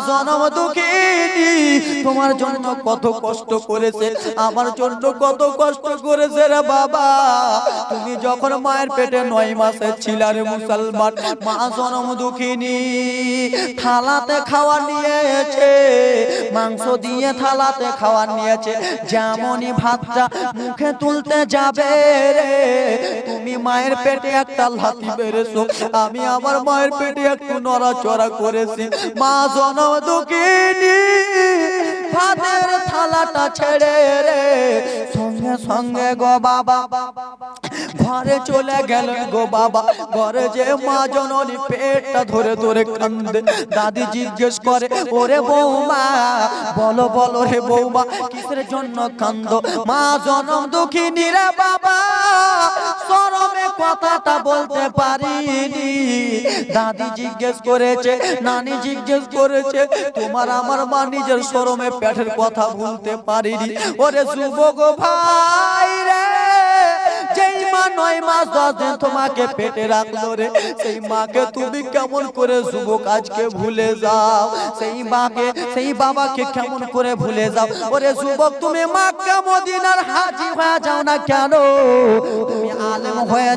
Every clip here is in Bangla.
জনম দুঃখিনী তোমার জন্য কত কষ্ট করেছে, আমার জন্য কত কষ্ট করেছে রে বাবা। তুমি যখন মায়ের পেটে নয় মাসে ছিলা রে মুসলমান, মা জনম দুঃখিনী থালাতে খাওয়া নিয়েছে, মাংস দিয়ে থালাতে খাওয়া নিয়েছে, যেমনই ভাতটা মুখে তুলতে যাবে রে। তুমি মায়ের পেটে একটা লাথি বেড়েছো আমি আমার মায়ের পেটে একটু নড়াচড়া করেছি, মা জনম দুঃখিনী ভাতের থালাটা ছেড়ে রে। সঙ্গে সঙ্গে গো বাবা, ঘরে চলে গেলেন গো বাবা। ঘরে যে মা জননী পেটটা ধরে ধরে কান্দে। দাদি জিজ্ঞেস করে, ওরে বৌমা, বলো বলো রে বৌমা, কিসের জন্য কান্দ? মা জনম দুঃখিনী রে বাবা। সরমে কথাটা বলতে পারিনি। দাদি জিজ্ঞেস করেছে, নানি জিজ্ঞেস করেছে, তোমার আমার মা নিজের সরমে পেটের কথা বলতে পারিনি। ওরে যুবক ভাই রে, যেই নয় তুমি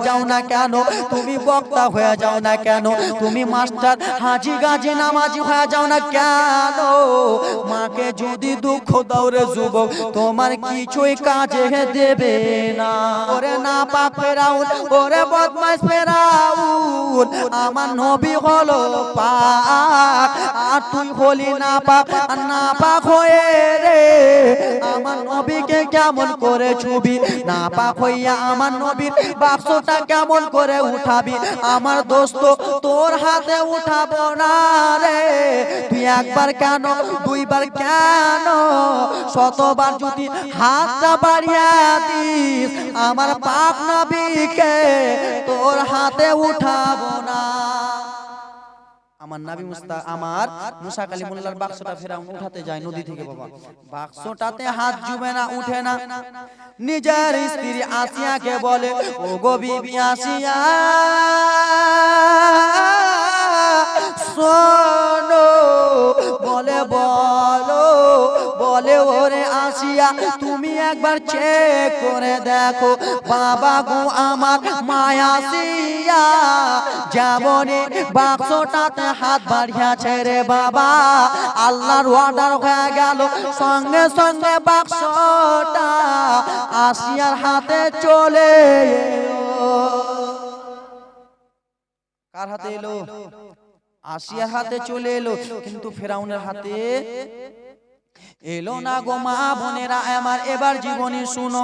যাও না কেন? তুমি বক্তা হয়ে যাও না কেন? তুমি মাস্টার হাজি গাজি নামাজি হয়ে যাও না কেন? মাকে যদি দুঃখ দাও রে যুবক, তোমার কিছুই কাজে দেবে না। ওরে না পাক ফেরাউন, ওরে বদমাস ফেরাউন, আমার নবী হলো পাক আর তুই হলি না পাক না পাক হয়ে রে। আমার নবীকে কেমন করে ছবি? না পাক হইয়া আমার নবীর বাক্সটা কেমন করে উঠাবি? আমার দোস্ত, তোর হাতে উঠাবো না রে। তুই একবার কেন, দুইবার কেন? শতবার যদি হাতটা বাড়িয়ে দিস, আমার পাপ নবীকে তোর হাতে উঠাবো না। আমার নাবি মুস্তা আমার মুসা কালিমুল্লাহর বাক্সটা ফেরাউন উঠাতে যায় নদী থেকে, বাবা। বাক্সটাতে হাত জুবে না, উঠে না। নিজের স্ত্রী আসিয়াকে বলে, ও গো বিবি আসিয়া, শোনো, বলে বলো, বলে ওরে আসিয়া তুমি একবার চেক করে দেখো। বাবা গো, আমার মায়াসিয়া যেমনই বাক্সটাতে হাত বাড়িয়াছে রে বাবা, আল্লাহর অর্ডার হয়ে গেল। সঙ্গে সঙ্গে বাক্সটা আসিয়ার হাতে চলে। কার হাতে এলো? আসিয়ার হাতে চলে এলো। কিন্তু ফেরাউনের হাতে এলো না গো মা বোনেরা আমার এবার জীবনী শুনো।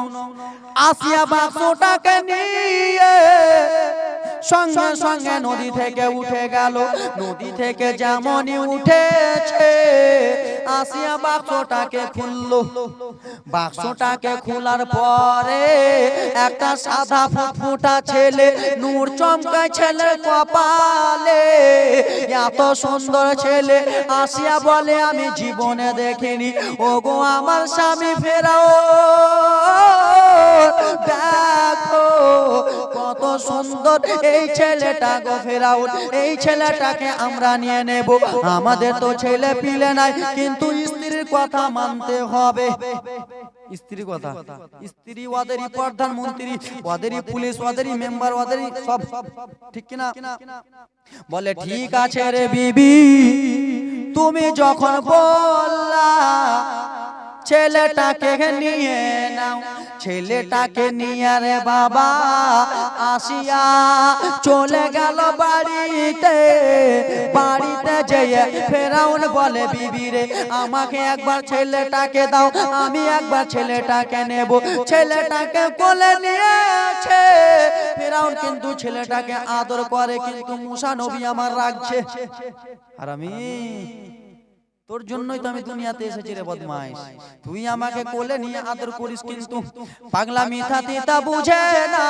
আসিয়া বাক্সটাকে নিয়ে সঙ্গে সঙ্গে নদী থেকে উঠে গেল। নদী থেকে যেমনই উঠেছে আসিয়া বাক্সটাকে খুললো। বাক্সটাকে খোলার পরে একটা সাদা ফুটফুটা ছেলে নূর চমকায় ছেলে কপালে। এত সুন্দর ছেলে আসিয়া বলে আমি জীবনে দেখিনি। ও গো আমার স্বামী ফেরাও। দেখো কত সুন্দর এই ছেলেটা গো ফেরাউন, এই ছেলেটাকে আমরা নিয়ে নেব। আমাদের তো ছেলে পিলে নাই, কিন্তু স্ত্রীর কথা মানতে হবে। স্ত্রী কথা? স্ত্রী ওদেরই প্রধানমন্ত্রী, ওদেরই পুলিশ, ওদেরই মেম্বার, ওদেরই সব। ঠিক কিনা? বলে, ঠিক আছে রে বিবি, তুমি যখন বললা ছেলেটাকে নিয়ে নাও। ছেলেটাকে নিয়ে রে বাবা, আসিয়া চলে গেল বাড়িতে। বাড়িতে যেয়ে ফেরাউন বলে, বিবি রে, আমাকে একবার ছেলেটাকে দাও, আমি একবার ছেলেটাকে নেব। ছেলেটাকে কোলে নিয়েছে। ফেরাউন কিন্তু ছেলেটাকে আদর করে, কিন্তু মুসা নবী আমার রাখছে আর আমি তোর জন্যই তো আমি দুনিয়াতে এসেছি রে বদমাইশ। তুই আমাকে কোলে নিয়ে আদর করিস কিন্তু পাগলা মিঠা তিতা বুঝে না।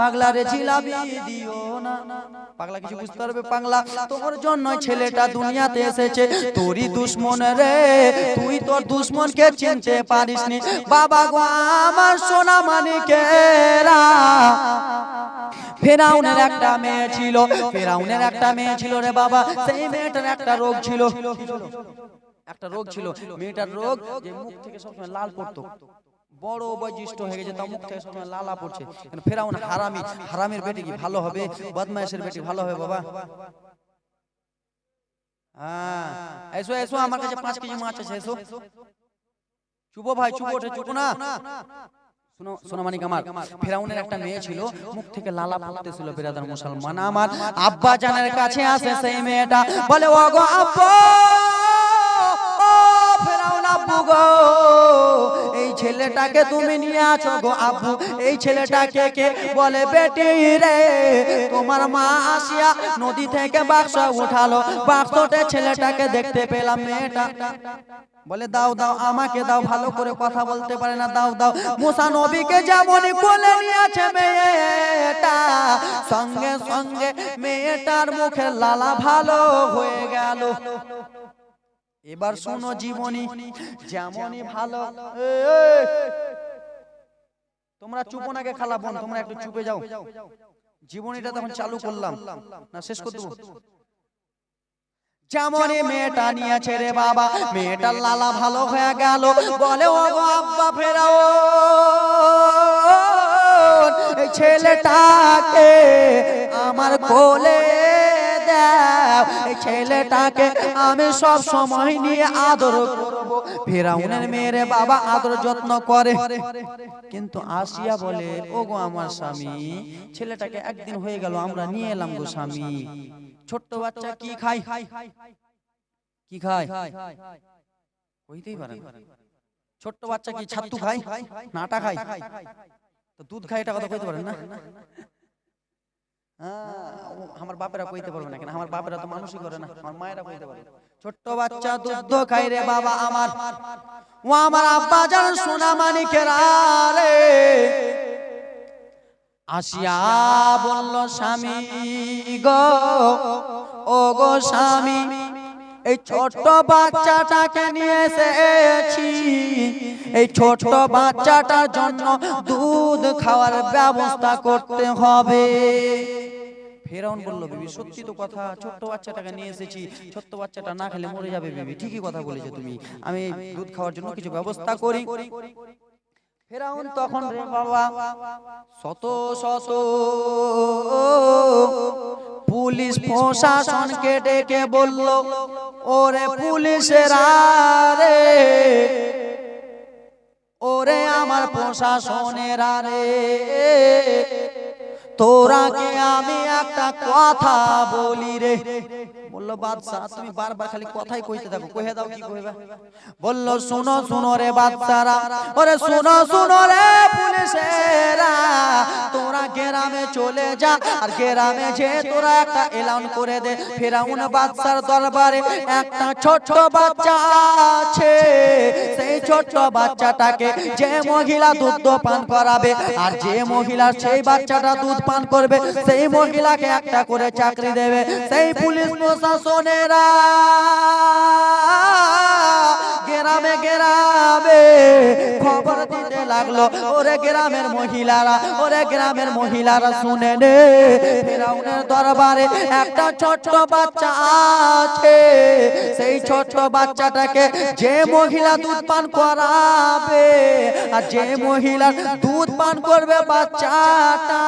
পাগলা রে জিলাবি দিও না। পাগলা কিছু বুঝতে পারবে পাগলা? তোর জন্য ছেলেটা দুনিয়াতে এসেছে। তোরই দুশ্মন রে। তুই তোর দুশ্মনকে চিনতে পারিসনি বাবা গো আমার সোনা মানিকেরা। ফেরাউনের একটা মেয়ে ছিল। ফেরাউনের একটা মেয়ে ছিল রে বাবা। সেই মেয়েটার একটা রোগ ছিল। একটা রোগ ছিল। মেয়েটার রোগ যে মুখ থেকে সবসময় লাল পড়তো। বড় বৈশিষ্ট্য হয়ে গেছে তার মুখ থেকে সবসময় লালা পড়ছে। ফেরাউন হারামি হারামের বেটি কি ভালো হবে? বদমাইশের বেটি ভালো হবে বাবা? হ্যাঁ। এসো এসো আমার কাছে পাঁচ কেজি মাছ আছে এসো। চুপো ভাই চুপো ওঠে চুপো না। শোনো শোনো আমার ফেরাউনের একটা মেয়ে ছিল মুখ থেকে লালা পড়তেছিল বিরাদার মুসলমান। আমার আব্বা জানের কাছে আসে সেই মেয়েটা। বলে ও গো আব্বু! গো, এই ছেলেটাকে তুমি নিয়ে আছো গো আব্বু। এই ছেলেটাকে কে বলে, বেটি রে, তোমার মা আসিয়া নদী থেকে বাক্স উঠালো। বাক্সতে ছেলেটাকে দেখতে পেলাম মেয়েটা। বলে, দাও দাও, আমাকে দাও, ভালো করে কথা বলতে পারে না, দাও দাও। মুসা নবীকে যেমনই কোলে নিয়েছে মেয়েটা, সঙ্গে সঙ্গে মেয়েটার মুখে লালা ভালো হয়ে গেল। এবার শোনো জীবনী যেমনই ভালো। তোমরা চুপ নাকে খালা বোন তোমরা একটু চুপে যাও। জীবনীটা তখন চালু করলাম। না শেষ করে দেবো। যেমনই মেয়েটা নিয়েছে রে বাবা মেয়েটার লালা ভালো হয়ে গেল। বলে ও গো আব্বা ফেরাও ছেলেটাকে আমার কোলে ছেলেটাকে আমি সব সময় নিয়ে আদর করব। ফেরাউনের মেয়েরে বাবা আদর যত্ন করে। কিন্তু আসিয়া বলে ও গো আমার স্বামী, ছেলেটাকে একদিন হয়ে গেল, আমরা নিয়ে এলাম গো স্বামী। ছোট্ট বাচ্চা কি খায়? কি খায়? কইতেই পারে। ছোট্ট বাচ্চা কি ছাতু খায়? নাটা খায়? তো দুধ খায়, এটা কথা কইতে পারেন না? আমার বাপেরা কইতে পারবে না কেন? আমার বাপেরা তো মানুষই করে না, আমার মায়েরা কইতে পারবে ছোট্ট বাচ্চা দুধ খাই রে বাবা আমার। ও আমার আব্বা জান সোনা মানিকের রে আসিয়া বলল, স্বামী গো, ও গো স্বামী এই ছোট্ট বাচ্চাটাকে নিয়ে এসেছি। এই ছোট্ট বাচ্চাটার জন্য দুধ খাওয়ার ব্যবস্থা করতে হবে। ফেরাউন বলল, বিবি, সত্যি তো কথা, ছোট্ট বাচ্চাটাকে নিয়ে এসেছি। ছোট্ট বাচ্চাটা না খেলে মরে যাবে, বিবি। ঠিকই কথা বলেছ তুমি। আমি দুধ খাওয়ার জন্য কিছু ব্যবস্থা করি। ফেরাউন তখন রে বাবা, শত শত পুলিশ প্রশাসনকে ডেকে বলল ওরে পুলিশের রে ওরে আমার প্রশাসনের রে তোরাকে আমি একটা কথা বলি রে। বলল বাদশাহ তুমি বারবার খালি কথাই কইতে থাকো কহে দাও কি কইবা? বলল শুনো শুনো রে বাচ্চারা ওরে শুনো শুনো রে পুলিশেরা তোরা গ্রামে চলে যা আর গ্রামে যে তোরা একটা এলান করে দে ফেরাউন বাদশার দরবারে একটা ছোট্ট বাচ্চা আছে। সেই ছোট্ট বাচ্চাটাকে যে মহিলা দুধ পান করাবে আর যে মহিলা সেই বাচ্চাটা দুধ পান করবে সেই মহিলাকে একটা করে চাকরি দেবে সেই পুলিশ প্রশাসনেরা গ্রামে গ্রামে খবর দিতে লাগল। ওরে গ্রামের মহিলারা, ওরে গ্রামের মহিলারা শুনে নে। দরবারে একটা ছোট্ট বাচ্চা আছে। সেই ছোট্ট বাচ্চাটাকে যে মহিলা দুধ পান করাবে, আর যে মহিলা দুধ পান করবে বাচ্চাটা,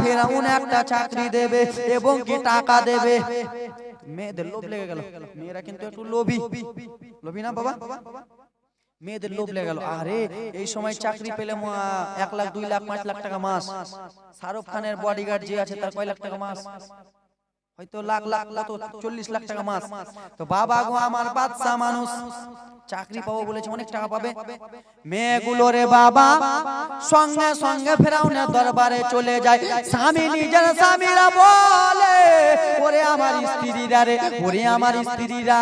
ফেরাউন একটা চাকরি দেবে এবং কি টাকা দেবে? মেয়েদের লোভ লেগে গেল। মেয়েরা কিন্তু একটু লোভী। লোভী। না বাবা? মেয়েদের লোভ লেগে গেল। আরে এই সময় চাকরি পেলে এক লাখ দুই লাখ পাঁচ লাখ টাকা মাস। শাহরুখ খানের বডিগার্ড যে আছে তার কয় লাখ টাকা মাস? হয়তো লাখ লাখ কত? চল্লিশ লাখ টাকা মাস। তো বাবা গো আমার বাচ্চা মানুষ চাকরি পাবো বলেছে অনেক টাকা পাবে। মেয়েগুলো রে বাবা সঙ্গে সঙ্গে ফেরাউনের দরবারে চলে যায়। স্বামী নিজের স্বামীরা বলে ওরে আমার স্ত্রীরা রে, ওরে আমার স্ত্রীরা।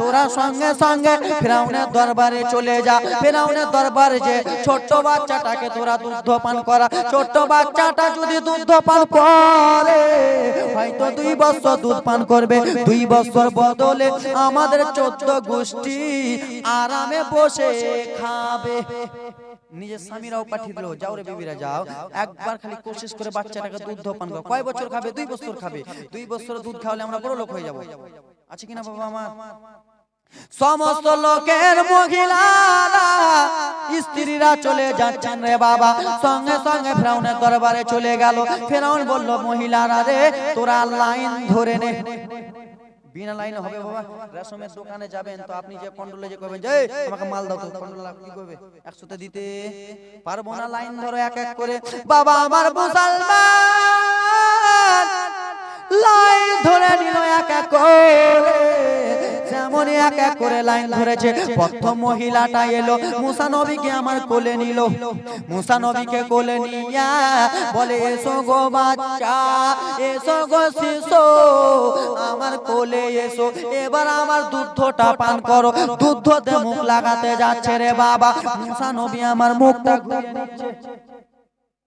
তোরা সঙ্গে সঙ্গে ফেরাউনের দরবারে চলে যা। ফেরাউনের দরবারে যে ছোট্ট বাচ্চাটাকে তোরা দুধ পান করা। ছোট্ট বাচ্চাটা যদি দুধ পান করে, হয়তো দুই বছর দুধ পান করবে। দুই বছর বদলে আমাদের চোদ্দ গোষ্ঠী আরামে বসে খাবে। নিজের স্বামীরাও পাঠিয়ে দিল যাও রে বিবিরা যাও। একবার খালি কোশিশ করে বাচ্চাটাকে দুধ পান করো। কয় বছর খাবে? দুই বছর খাবে। দুই বছর দুধ খাওয়ালে আমরা বড় লোক হয়ে যাব। আছে কিনা বাবা আমার? সমস্ত লোকের মহিলারা স্ত্রীরা চলে যাচ্ছেন রে বাবা। সঙ্গে সঙ্গে ফেরাউনের দরবারে চলে গেল। ফেরাউন বলল মহিলারা রে তোরা লাইন ধরে নে। বিনা লাইনে হবে বাবা। রেশমের দোকানে যাবেন তো আপনি যে কন্ট্রোলে যে করবেন যে আমাকে মাল দাও তো কন্ডলে কি করবে? একশোতে দিতে পারব না লাইন ধরো এক এক করে বাবা আমার মুসলমান! লাইন ধরে নিল এক এক করে। যেমন এক এক করে লাইন ধরেছে, প্রথম মহিলাটা এলো। মুসা নবীকে আমার কোলে নিল। মুসা নবীকে কোলে নিয়া বলে, এসো গো বাচ্চা, এসো গো শিশু, আমার কোলে এসো। এবার আমার দুধটা পান করো। দুধতে মুখ লাগাতে যাচ্ছে রে বাবা। মুসা নবী আমার মুখটা ঘুরিয়ে নিচ্ছে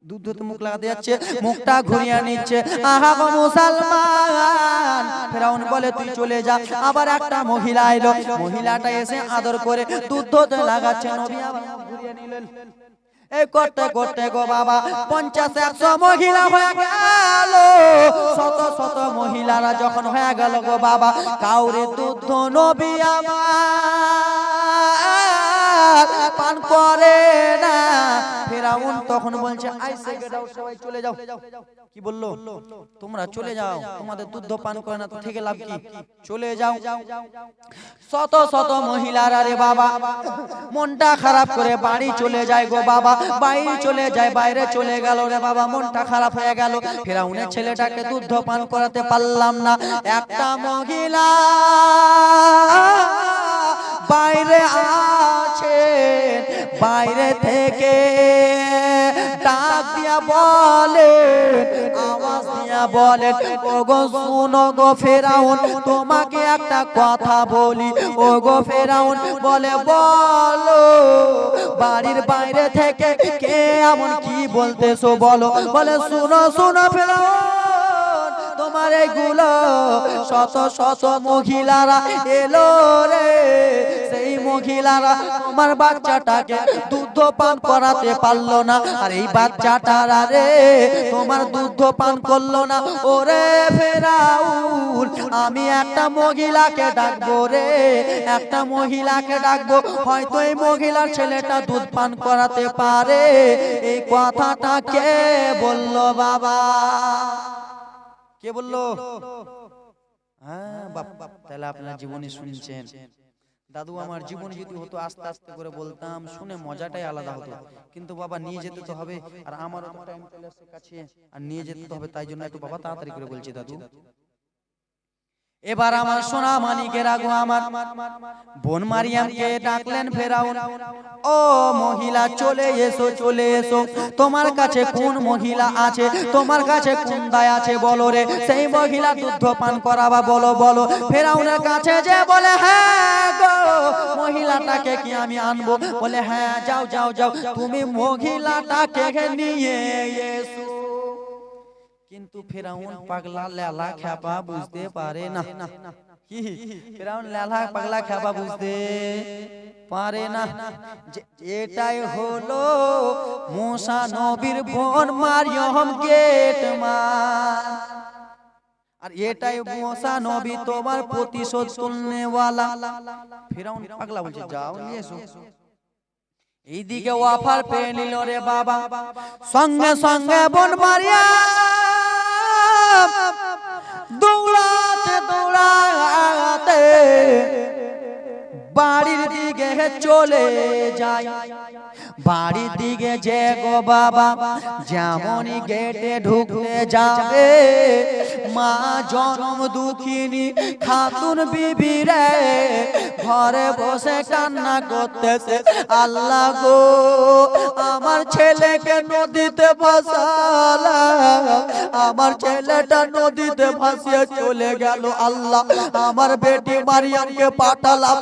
দুধ মুখ লাগাতে যাচ্ছে মুখটা ঘুরিয়ে নিচ্ছে। আহা মুসলমান! ফেরাউন বলে তুই চলে যা। আবার একটা মহিলা এলো। মহিলাটা এসে আদর করে দুধ লাগাচ্ছে নবী ঘুরিয়ে নিলেন। এই করতে করতে গো বাবা পঞ্চাশ একশো মহিলা হয়ে গেল। শত শত মহিলারা যখন হয়ে গেল গো বাবা কাউরে দুধ নবী আমার। করে না। ফেরাউন তখন বলছে আইসে গেটাও সবাই চলে যাও। কি বলল? তোমরা চলে যাও, তোমাদের দুধ পান করে না তো থেকে লাভ কি? চলে যাও। শত শত মহিলারা রে বাবা, মনটা খারাপ করে বাড়ি চলে যায় গো বাবা বাইরে চলে যায়, বাইরে চলে গেল রে বাবা, মনটা খারাপ হয়ে গেল। ফেরাউনের ছেলেটাকে দুধ পান করাতে পারলাম না। একটা মহিলা বাইরে আছে বাইরে থেকে ডাক দিয়া বলে আওয়াজ দিয়া বলে ওগো শুনো গো ফেরাউন তোমাকে একটা কথা বলি। ও গো ফেরাউন বলে বলো বাড়ির বাইরে থেকে কে এমন কি বলতেছো? বলো বলে শুনো শুনো ফেরাউন তোমার এইগুলো শত শত মহিলারা এলো রে। সেই মহিলারা তোমার বাচ্চাটাকে দুধ পান করাতে পারল না। আর এই বাচ্চাটারা রে, তোমার দুধ পান করল না। ওরে ফেরাউল আমি একটা মহিলাকে ডাকবো রে। একটা মহিলাকে ডাকবো, হয়তো এই মহিলার ছেলেটা দুধ পান করাতে পারে। এই কথাটা কে বলল বাবা? কে বলল? হ্যাঁ বাপ বাপ তাহলে আপনার জীবনী শুনছেন। দাদু আমার জীবন যদি হতো আস্তে আস্তে করে বলতাম শুনে মজাটাই আলাদা হতো। কিন্তু বাবা নিয়ে যেতে তো হবে আর আমার টাইম চলে আসছে কাছে। আর নিয়ে যেতে তো হবে তাই জন্য একটু বাবা তাড়াতাড়ি করে বলছি দাদু। এবার আমার সোনা মানিকের আগো আমার বোন মারিয়ামকে ডাকলেন ফেরাউন। ও মহিলা চলে এসো চলে এসো। তোমার কাছে কোন মহিলা আছে? তোমার কাছে কোন দায় আছে? বলো রে। সেই মহিলা দুধ পান করাবা বলো বলো। ফেরাউনের কাছে যে বলে হ্যাঁ গো। মহিলাটাকে কি আমি আনব? বলে হ্যাঁ যাও যাও যাও তুমি মহিলাটাকে নিয়ে এসো। কিন্তু ফেরাউন পাগলা লেলা খ্যাপা বুঝতে পারে না। কি ফেরাউন লেলা পাগলা খ্যাপা বুঝতে পারে না। যে এটাই হলো মুসা নবীর বোন মারিয়ম গেট মা। আর এটাই মুসা নবী তোমার প্রতিশোধ তুলনেওয়ালা। ফেরাউন পাগলা বলছে যাও নিয়ে এসো। এইদিকে ওয়াফার পেয়ে নিল রে বাবা। সঙ্গে সঙ্গে বোন মারিয়া দৌড়াতে দৌড়াতে বাড়ির দিকে চলে যায়। বাড়ির দিকে যে গো বাবা, যেমনই গেটে ঢুকতে যাবে, মা জনম দুঃখিনী খাতুন বিবি ঘরে বসে কান্না করতেছে, আল্লাহ গো, আমার ছেলেকে নদীতে ভাসালা, আমার ছেলেটা নদীতে ভাসিয়ে চলে গেল, আল্লাহ, আমার বেটি মারিয়ামকে পাঠালাম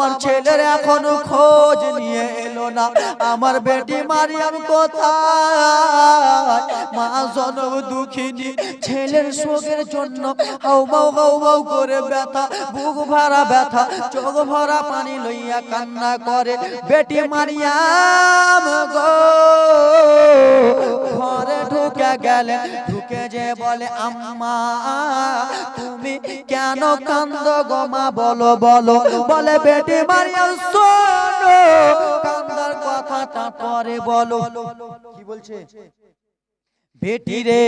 আমার ছেলের এখনও খোঁজ নিয়ে এলো না। আমার বেটি মারিয়াম কোথায়? মা জনম দুঃখিনী, ছেলের শোকের জন্য হাউ মাউ হাউ মাউ করে ব্যথা, বুক ভরা ব্যথা, চোখ ভরা পানি লইয়া কান্না করে। বেটি মারিয়াম গো, ঘরে ঢুকে গেলে, ঢুকে যে বলে, আম্মা, তুমি কেন কান্দ গোমা বলো বলো, বলে, বেটি মারিয়াম, শোনো। কান্দার কথাটা পরে বলো। কি বলছে? বেটি রে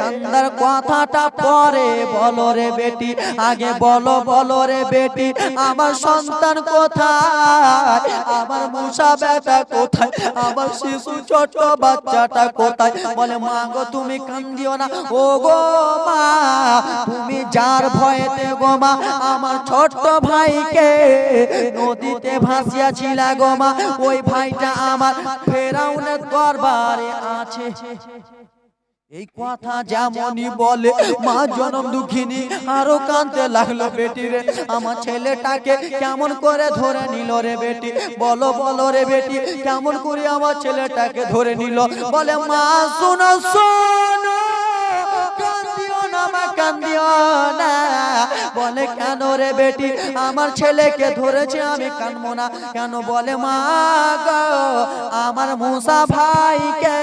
কান্দার কথাটা পরে বলো রে বেটি আগে বলো বলো রে বেটি আমার সন্তান কোথায়? আমার মুসা বেটা কোথায়? আমার শিশু ছোট বাচ্চাটা কোথায়? বলে মা গো তুমি কান্দিও না। ও গো মা তুমি যার ভয়েতে গো মা আমার ছোট্ট ভাইকে নদীতে ভাসিয়াছিল গো মা। ওই ভাইটা আমার ফেরাউনের দরবারে আছে। এই কথা যেমনই বলে, মা জনম দুঃখিনী, আরও কানতে লাগল বেটি রে আমার ছেলেটাকে কেমন করে ধরে নিল রে বেটি? বলো বলো রে বেটি, কেমন করে আমার ছেলেটাকে ধরে নিল? বলে, মা, শোনা, শোনো। না। বলে, কেন রে বেটি? আমার ছেলেকে ধরেছে, আমি কানবো না। কেন বলে, মা গো, আমার মুসা ভাইকে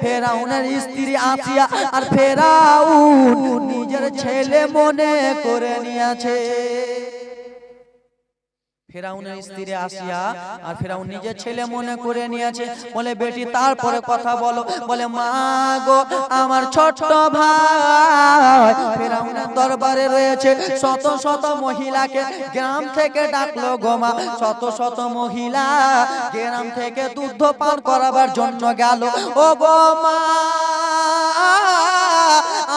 ফেরাউনের স্ত্রী আসিয়া আর ফেরাউন নিজের ছেলে মনে করে নিয়েছে। ফেরাউনের স্ত্রী আসিয়া আর ফেরাউন নিজের ছেলে মনে করে নিয়েছে। বলে বেটি তারপরে কথা বলো। বলে মা গো আমার ছোট্ট ভাই ফেরাউনের দরবারে রয়েছে। শত শত মহিলাকে গ্রাম থেকে ডাকলো গোমা শত শত মহিলা গ্রাম থেকে দুধ পান করাবার জন্য গেল। ও গোমা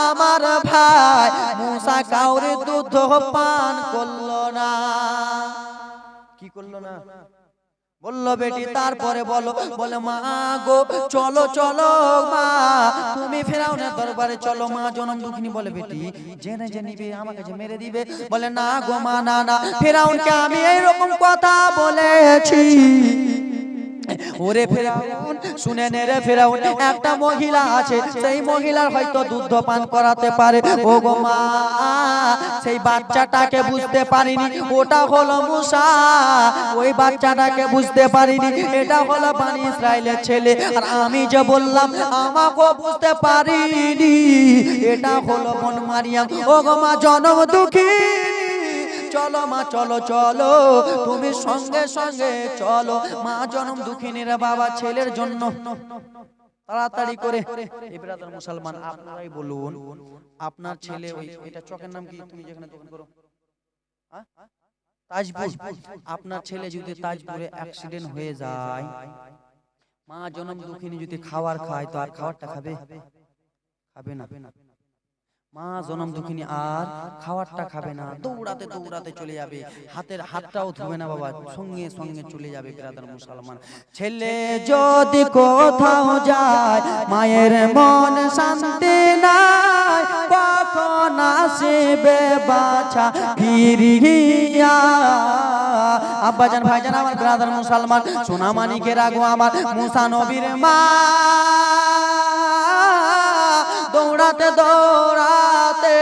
আমার ভাই মুসা কাউরে দুধ পান করল না। করল না। বলল বেটি তারপরে বলো। বলে। মা গো চলো চলো মা। তুমি ফেরাও না দরবারে চলো মা জনম দুঃখিনী বলে বেটি জেনে যে নিবে আমাকে যে মেরে দিবে। বলে না গো মা না না। ফেরাউনকে আমি এইরকম কথা বলেছি। ওরে ফেরাউন রে ফেরাউন, একটা মহিলা আছে, সেই মহিলার হয়তো দুধ পান করাতে পারে। ও গো মা, সেই বাচ্চাটাকে বুঝতে পারিনি, ওটা হলো মুসা। ওই বাচ্চাটাকে বুঝতে পারিনি, এটা হলো বানি ইসরায়েলের ছেলে। আর আমি যে বললাম আমাকে বুঝতে পারিনি, এটা হলো বন মারিয়াম। ও গো মা, জনম দুঃখী। চলো মা, চলো চলো। তুমি সঙ্গে সঙ্গে চলো। মা জনম দুঃখিনীর বাবা ছেলের জন্য। তাড়াতাড়ি করে। এই ব্রাদার মুসলমান, আপনারাই বলুন, আপনার ছেলে ওই, এটা চকের নাম কি? তুমি যেখানে দোকান করো। হ্যাঁ? তাজপুর। আপনার ছেলে যদি তাজপুরে অ্যাক্সিডেন্ট হয়ে যায়, মা জনম দুঃখিনী যদি খাবার খায়, তো আর খাবারটা খাবে? খাবে না। মা জনম দুঃখিনী আর খাবারটা খাবে না। দৌড়াতে দৌড়াতে চলে যাবে। হাতের হাতটাও ধুবে না বাবা। সঙ্গে সঙ্গে চলে যাবে বিরাদার মুসলমান। ছেলে যদি কোথাও যায় মায়ের মন শান্তি নাই। কখন আসবে বাছা ফিরিয়া? আব্বাজান ভাইজান আমার বিরাদার মুসলমান। সোনা মানিকের আগো আমার মুসা নবীর মা। দৌড়াতে দৌড়াতে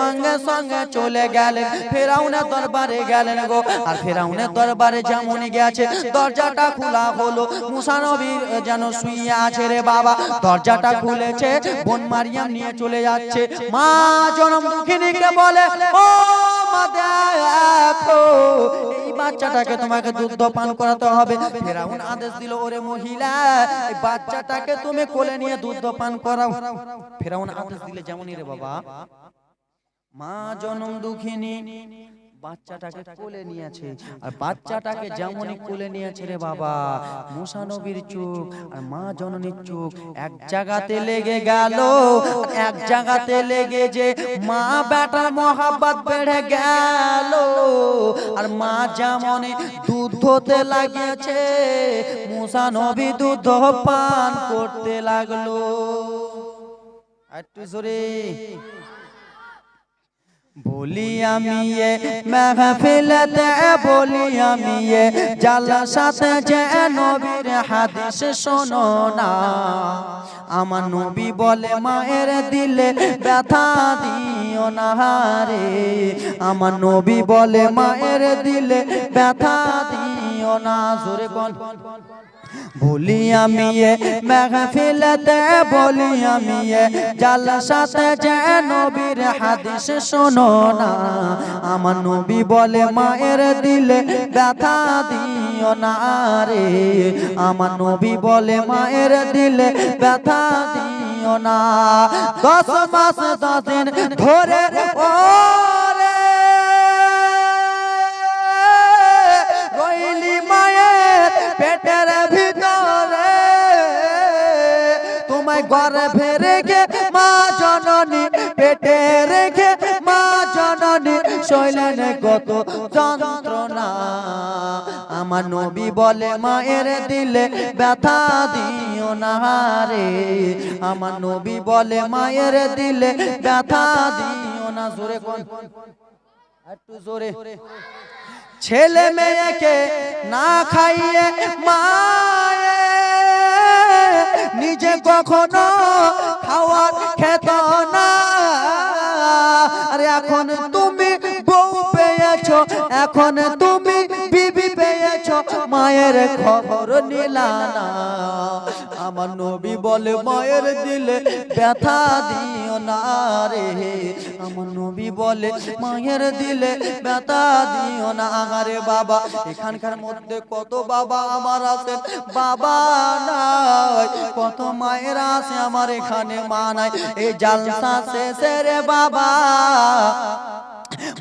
সঙ্গে সঙ্গে চলে গেলেন। ফেরাউনের দরবারে গেলেন গো। আর ফেরাউনের দরবারে যেমন গেছে দরজাটা খোলা হলো। মুসা নবীর যেন শুয়ে আছে রে বাবা। দরজাটা খুলেছে, বোন মারিয়াম নিয়ে চলে যাচ্ছে। মা জনম দুঃখিনীকে বলে, ও মা দেখো, এই বাচ্চাটাকে তোমাকে দুধ পান করাতে হবে। ফেরাউন আদেশ দিল, ওরে মহিলা বাচ্চাটাকে তুমি কোলে নিয়ে দুধ পান করাও। ফেরাউন আদেশ দিলে, যেমনই রে বাবা মা জনম দুঃখিনী, বাচ্চাটাকে কোলে নিয়েছে। আর বাচ্চাটাকে যেমনই কোলে নিয়েছে রে বাবা, মুসা নবীর চোখ আর মা জননীর চোখ এক জায়গাতে লেগে গেল, এক জায়গাতে লেগে যে মা বেটার মহাব্বত বেড়ে গেল। আর মা যেমন দুধ হতে লাগিয়েছে, মুসা নবী দুধ পান করতে লাগল। একটু জোরে। বলি আমি এ বলি জালসাতে যে নবীর হাদিস শোনো না। আমার নবী বলে, মায়ের দিলে ব্যথা দিও না রে। আমার নবী বলে, মায়ের দিলে ব্যথা দিও না। জোরে কোন বলি আমি মেহফিলতে বলি আমি জালসাতে যে নবীর হাদিস শোনো না। আমার নবী বলে, মায়ের দিলে ব্যথা দিও না রে। আমার নবী বলে, মায়ের দিলে ব্যথা দিও না। দশ মাস দশ দিন ধরে রইলি মায়ের পেটের গর্ভে রেখে মা জননী, পেটে রেখে মা জননী শৈলেন কত যন্ত্রণা। আমার নবী বলে, মায়ের দিলে ব্যথা দিও না রে। আমার নবী বলে, মায়ের দিলে ব্যথা দিও না। জোরে কোন? একটু জোরে। ছেলে মেয়েকে না খাইয়ে মায়ে, নিজে কখনো খাওয়ার খেত না। আরে এখন তুমি বউ পেয়েছ, এখন তুমি মায়ের খবর নিলা না। আমার নবী বলে, মায়ের দিলে ব্যথা দিও না রে। আমার নবী বলে, মায়ের দিলে ব্যথা দিও না। আরে বাবা, এখানকার মধ্যে কত বাবা আমার আছে, বাবা নাই। কত মায়ের আছে, আমার এখানে মা নাই। এই জালসা শেষে রে বাবা।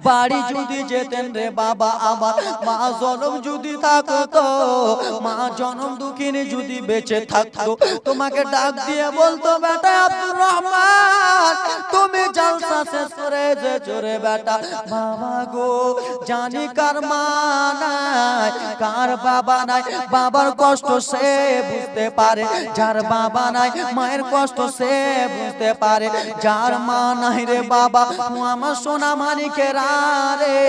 বাড়ি যদি যেতেন রে বাবা আমার মা জনম যদি থাকতো মা জনম দুঃখিনী যদি বেঁচে থাকতো। তোমাকে ডাক দিয়ে বলতো বেটা আব্দুর রহমান তুমি জলসা শেষ করে যে চোরে বেটা। বাবা গো জানি কার মা নাই কার বাবা নাই। বাবার কষ্ট সে বুঝতে পারে যার বাবা নাই মায়ের কষ্ট সে বুঝতে পারে যার মা নাই রে বাবা। আমার সোনা মানিকের রে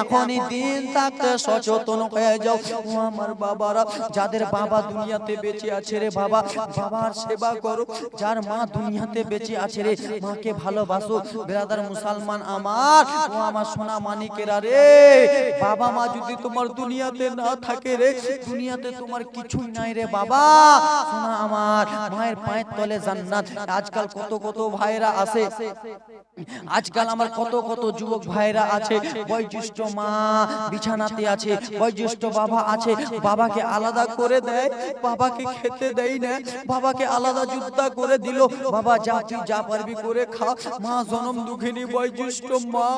এখনই দিন থাকতে সচেতন হয়ে যাও। ও আমার বাবারা যাদের বাবা দুনিয়াতে বেঁচে আছে রে বাবা বাবার সেবা করো। যার মা দুনিয়াতে বেঁচে আছে রে মাকে ভালোবাসো। বেরাদার মুসলমান আমার ও আমার সোনা মানিকেরা রে। বাবা মা যদি তোমার দুনিয়াতে না থাকে রে দুনিয়াতে তোমার কিছুই নাই রে বাবা। সোনা আমার মায়ের পায়ের তলে জান্নাত। আজকাল কত কত ভাইরা আছে আজকাল আমার কত কত যুবক ভাইরা আছে বয়োজ্যেষ্ঠ মা, বিছানাতে আছে বয়োজ্যেষ্ঠ বাবা আছে, বাবাকে আলাদা করে দেয়, বাবাকে খেতে দেয় না, বাবাকে আলাদা যুদ্ধা করে দিল, বাবা যা তুই যা পারবি করে খা, মা জনম দুঃখিনী বয়োজ্যেষ্ঠ মা,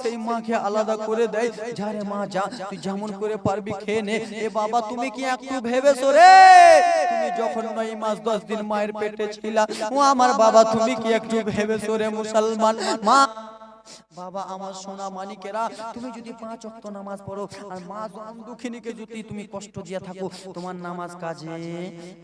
সেই মাকে আলাদা করে দেয় যারে মা যা, তুই যেমন করে পারবি খেয়ে নে, এ বাবা তুমি কি একটু ভেবেছো রে? তুমি যখন নয় মাস দশ দিন মায়ের পেটে ছিলা, ও আমার বাবা তুমি কি একটু ভেবেছো রে মুসলমান? মা বাবা, আমার সোনা মানিকেরা তুমি যদি পাঁচ অক্ত নামাজ পড়ো, আর মা দুঃখিনীকে যদি তুমি কষ্ট দিয়ে থাকো, তোমার নামাজ কাজে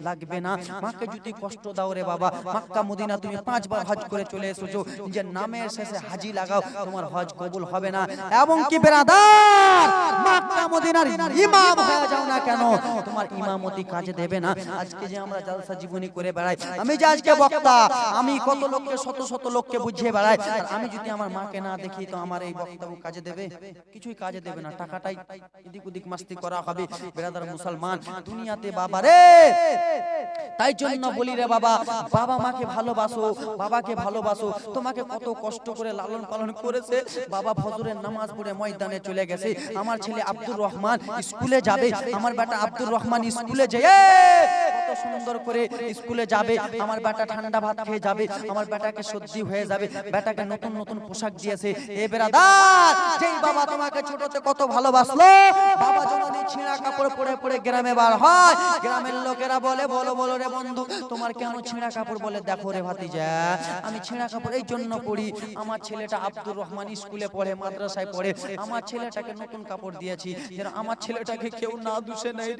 লাগবে না। মাকে যদি কষ্ট দাও রে বাবা, মাক্কা মদিনা তুমি পাঁচবার হজ করে চলে এসেছ নিজের নামের শেষে হাজি লাগাও, তোমার হজ কবুল হবে না। এবং কি বেরাদার, মাক্কা মদিনার ইমাম হয়ে যাও না কেন? তোমার ইমামতি কাজে দেবে না। আজকে যে আমরা জালসা জীবনী করে বেড়াই, আমি যে আজকে বক্তা, আমি কত লোককে, শত শত লোককে বুঝিয়ে বেড়াই আমি যদি আমার মাকে না দেখি তো আমার এই বক্তব্য কাজে দেবে। কিছুই কাজে দেবে না। টাকাটাই এদিক ওদিক মাস্তি করা হবে। বেরাদার মুসলমান দুনিয়াতে বাবা রে তাই জন্য বলি রে বাবা বাবা মাকে ভালোবাসো বাবাকে ভালোবাসো। তোমাকে কত কষ্ট করে লালন পালন করেছে। বাবা ফজরের নামাজ পড়ে ময়দানে চলে গেছে। আমার ছেলে আব্দুর রহমান স্কুলে যাবে। আমার বেটা আব্দুর রহমান স্কুলে যেয়ে সুন্দর করে স্কুলে যাবে, আমার বেটা ঠান্ডা ভাত খেয়ে যাবে, আমার বেটাকে সর্দি হয়ে যাবে, বেটাকে নতুন নতুন পোশাক দিয়েছে। এ বেরাদার যেই বাবা তোমাকে ছোটতে কত ভালোবাসলো, বাবা জননী ছেঁড়া কাপড় পরে পরে গ্রামে বার হয়, গ্রামের লোকেরা বলে, বলো বলো রে বন্ধু, তোমার কেন ছেঁড়া কাপড় বলে, দেখো রে ভাতিজা, আমি ছেঁড়া কাপড় এই জন্য পরি, আমার ছেলেটা আব্দুর রহমান স্কুলে পড়ে, মাদ্রাসায় পড়ে, আমার ছেলেটাকে নতুন কাপড় দিয়েছি, যেন আমার ছেলেটাকে কেউ না দুষে নেই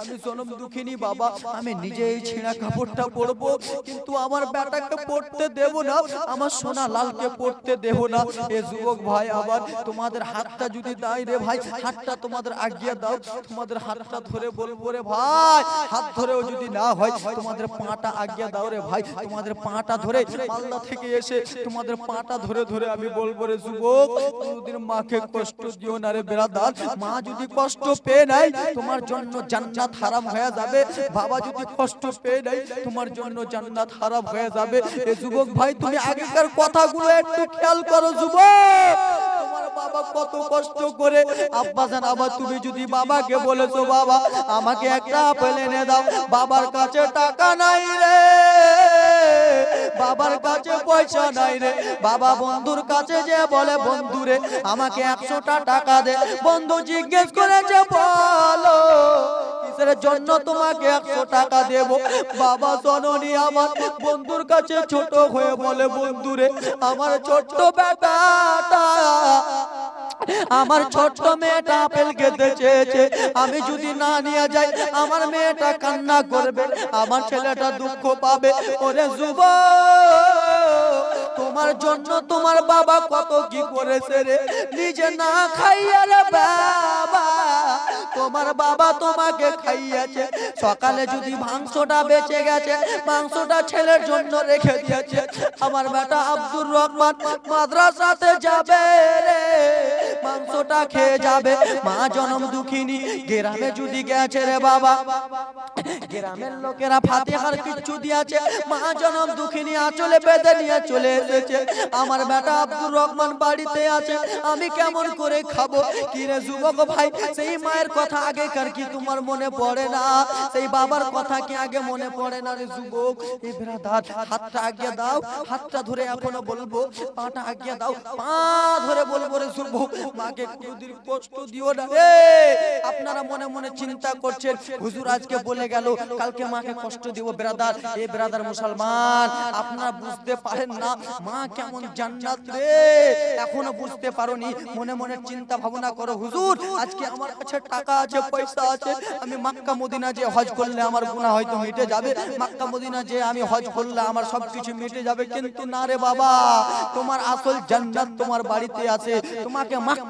আমি জনম দুঃখিনী বাবা, আমি নিজেই ছেঁড়া কাপড়টা পরবো কিন্তু আমার বেটাকে পড়তে দেব না আমার সোনা লালকে পড়তে দেব না। এ যুবক ভাই আবার তোমাদের হাতটা যদি দেয় রে ভাই হাতটা তোমাদের আগিয়ে দাও তোমাদের হাতটা ধরে বলব রে ভাই হাত ধরেও যদি না হয় তোমাদের পাটা আগিয়ে দাও রে ভাই তোমাদের পাটা ধরে মালদা থেকে এসে তোমাদের পাটা ধরে ধরে আমি বলব রে যুবক কোনদিন মাকে কষ্ট দিও না রে বেরাদার মা যদি কষ্ট পেয়ে নাই তোমার জন্য জান্নাত হারাম হয়ে যাবে বাবা যদি কষ্ট পেয়ে নাই, তোমার জন্য জান্নাত হারাম হয়ে যাবে। এ যুবক ভাই, তুমি আগেকার কথাগুলো একটু খেয়াল করো যুবক। বাবা কত কষ্ট করে তুমি যদি বাবাকে বাবা, আমাকে একটা এনে দাও, বাবার কাছে টাকা নাই রে। বাবার কাছে পয়সা নাই রে। বাবা বন্ধুর কাছে যে বলে বন্ধুরে আমাকে একশোটা টাকা দে। বন্ধু জিজ্ঞেস করেছে, বলো। কিসের জন্য তোমাকে একশো টাকা দেব। বাবা জননী আমার বন্ধুর কাছে ছোট হয়ে বলে, বন্ধুরে, আমার ছোট্ট বেটাটা আমার ছোট্ট মেয়েটা আপেল খেতে চেয়েছে। আমি যদি না নিয়ে যাই, আমার মেয়েটা কান্না করবে, আমার ছেলেটা দুঃখ পাবে। ওরে যুব তোমার জন্য তোমার বাবা কত কি করেছে রে? নিজে না খাইয়া রে তোমার বাবা তোমাকে খাইয়াছে। সকালে যদি মাংসটা বেঁচে গেছে, মাংসটা ছেলের জন্য রেখে দিয়েছে। আমার বেটা আব্দুর রহমান মাদ্রাসাতে যাবে রে। মাংসটা খেয়ে যাবে। মা জনম দুঃখিনী, গ্রামে যদি গেছে রে বাবা। গ্রামের লোকেরা ফাতেহার কিচ্ছু দিয়েছে। মা জনম দুঃখিনী আঁচলে বেঁধে নিয়ে চলে এসেছে। আমার বেটা আব্দুর রহমান বাড়িতে আছে। আমি কেমন করে খাব? কি রে যুবক ভাই, সেই মায়ের কথা আগেকার কি তোমার মনে পড়ে না? সেই বাবার কথা কি আগে মনে পড়ে না রে যুবক? হাতটা আগিয়ে দাও। হাতটা ধরে এখনও বলব, পাটা আগিয়ে দাও। পা ধরে বলব রে যুবক মাকে কোনোদিন কষ্ট দিও না। রে আপনারা মনে মনে চিন্তা করছেন হুজুর আজকে বলে গেল কালকে মাকে কষ্ট দিব ব্রাদার। এ ব্রাদার মুসলমান আপনারা বুঝতে পারেন না মা কেমন জান্নাত রে। এখনও বুঝতে পারোনি মনে মনে চিন্তা ভাবনা করো হুজুর আজকে আমার কাছে টাকা আছে পয়সা আছে আমি মাক্কা মদিনা যে হজ করলে আমার গুনাহ হয়তো মিটে যাবে। মাক্কা মদিনা যে আমি হজ করলে আমার সবকিছু মিটে যাবে কিন্তু না রে বাবা তোমার আসল জান্নাত তোমার বাড়িতে আছে তোমাকে মাক্কা